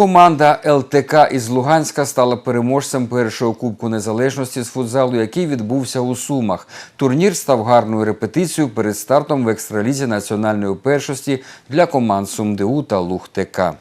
Команда ЛТК із Луганська стала переможцем першого кубку незалежності з футзалу, який відбувся у Сумах. Турнір став гарною репетицією перед стартом в екстралізі національної першості для команд СумДУ та ЛУГТК.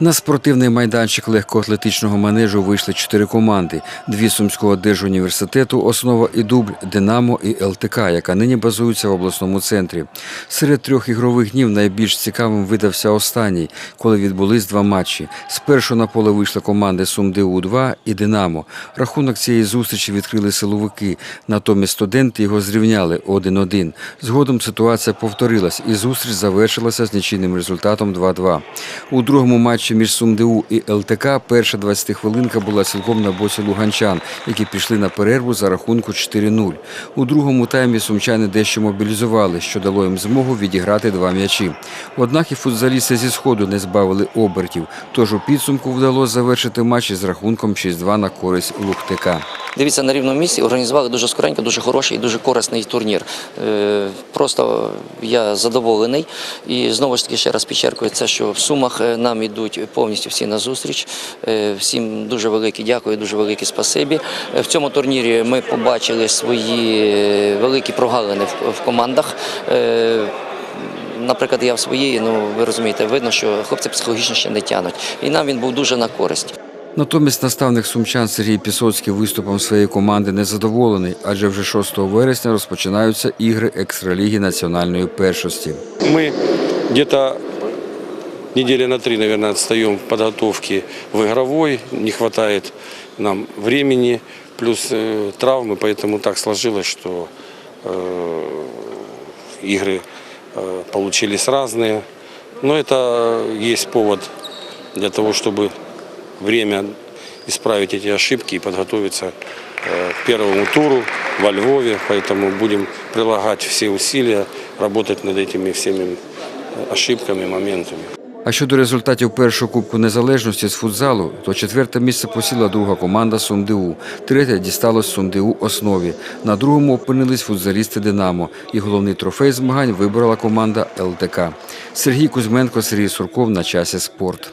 На спортивний майданчик легкоатлетичного манежу вийшли чотири команди: дві сумського держуніверситету, основа і дубль, Динамо і ЛТК, яка нині базується в обласному центрі. Серед трьох ігрових днів найбільш цікавим видався останній, коли відбулись два матчі. Спершу на поле вийшли команди СумДУ 2 і Динамо. Рахунок цієї зустрічі відкрили силовики. Натомість студенти його зрівняли 1-1. Згодом ситуація повторилась, і зустріч завершилася з нічийним результатом 2-2. У другому матчі між СумДУ і ЛТК перша 20-хвилинка була цілком на боці луганчан, які пішли на перерву за рахунку 4-0. У другому таймі сумчани дещо мобілізували, що дало їм змогу відіграти два м'ячі. Однак і футзалісти зі сходу не збавили обертів, тож у підсумку вдалося завершити матч із рахунком 6-2 на користь ЛУГТК. Дивіться, на рівному місці організували дуже скоренько, дуже хороший і дуже корисний турнір. Е, Просто я задоволений. І знову ж таки ще раз підчеркую це, що в Сумах е, нам йдуть повністю всі на зустріч. Е, Всім дуже велике дякую, дуже велике спасибі. В цьому турнірі ми побачили свої великі прогалини в- командах. Наприклад, я в своїй, ну ви розумієте, видно, що хлопці психологічно ще не тянуть. І нам він був дуже на користь. Натомість наставник сумчан Сергій Пісоцький виступом своєї команди незадоволений, адже вже 6 вересня розпочинаються ігри екстраліги національної першості. Мы где-то недели на три, наверное, отстаем в подготовке в игровой. Не хватает нам времени, плюс э, травмы, поэтому так сложилось, что э, игры э, получились разные. Но это есть повод для того, чтобы время исправить эти ошибки и подготовиться э, к первому туру во Львове. Поэтому будем прилагать все усилия, работать над этими всеми э, ошибками, моментами. А щодо результатів першого кубку незалежності з футзалу, то четверте місце посіла друга команда СумДУ, третє дісталось СумДУ основі. На другому опинились футзалісти Динамо. І головний трофей змагань вибрала команда ЛТК. Сергій Кузьменко, Сергій Сурков на часі спорт.